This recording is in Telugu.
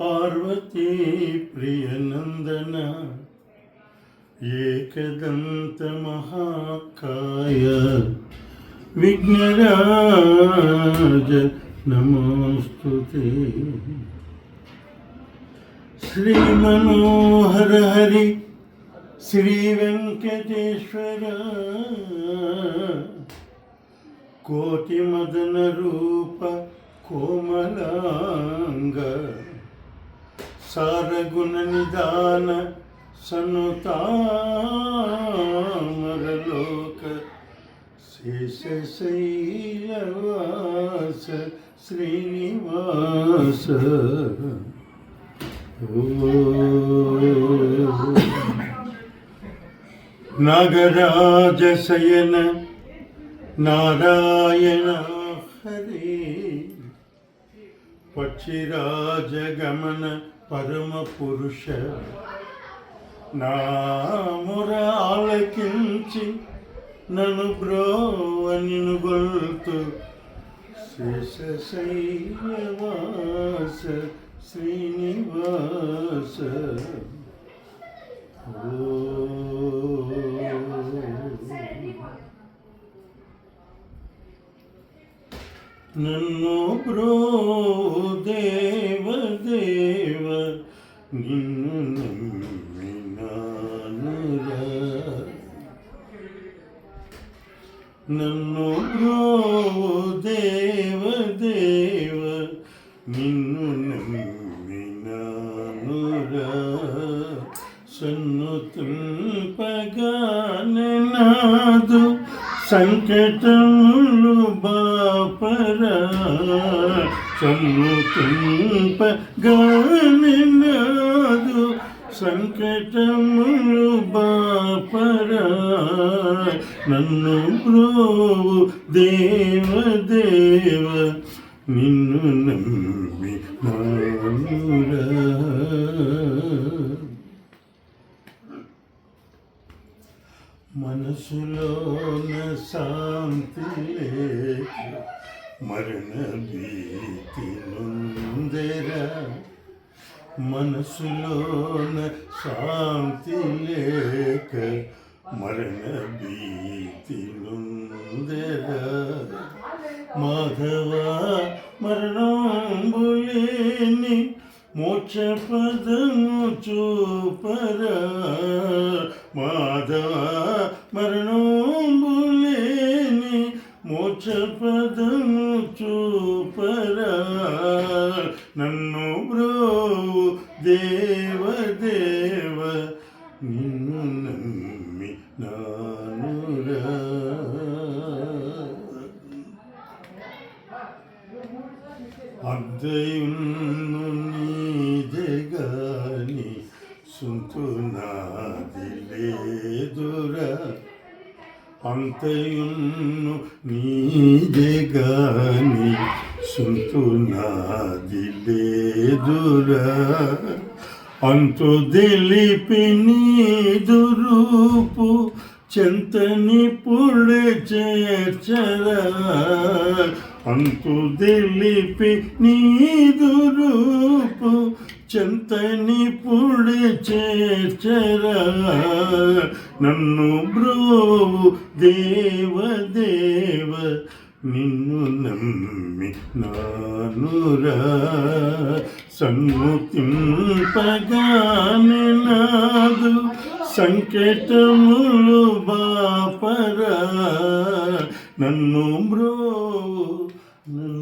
पार्वती प्रियनन्दन एकदन्तमहाकाय विघ्नराज नमोऽस्तु ते। श्रीमनोहर हरि श्रीवेङ्कटेश्वर। कोटिमदनरूप వెంకటేశ్వర కోటి మదన రూప కోమలాంగ సారగుణ నిదాన సనుతామరలోక శేషశైలవాస పక్షిరాజగమన పరమ పురుష నామురాలకించి నను బ్రోవనిను గొల్తు శేషశైలవాస శ్రీనివాస. ఓ నన్ను బ్రో దేవ దేవ నిన్ను నమ్మినానురా నన్ను బ్రో దేవ దేవ నిన్ను నమ్మినానురా సన్నుతుల్పగాననాదు సంకటములు బాపరా సన్నుతుల్పగాననాదు సంకటములు బాపరా. నన్ను బ్రోవు దేవ దేవ. నిన్ను నమ్మి నానురా. మనసులోన శాంతి లేక మరణ భీతి నొందెరా మనసులోన శాంతి లేక మరణ భీతి నొందెరా మాధవ మరణంబులేని మోక్ష పదము చూపరా మాధవ మరణంబులేని మోక్ష పదము చూపరా. నన్ను బ్రో దేవ దేవ నిన్ను నమ్మి నానురా. అద్దయున్ను నీదెగాని సుంతునాది లేదురా. అంతయున్ను నీదెగాని సుంతునాది లేదురా. అంతు దిలిపి నీదురూపు చెంతని పుడే చేర్చరా. అంతు దిలిపి నీదురూపు చెంతని పుడి చేర్చరా. నన్ను బ్రోవు దేవ దేవ నిన్ను నమ్మి నానురా. సన్ముతింపగాని నాదు సంకేతములు బాపరా. నన్ను బ్రో నన్ను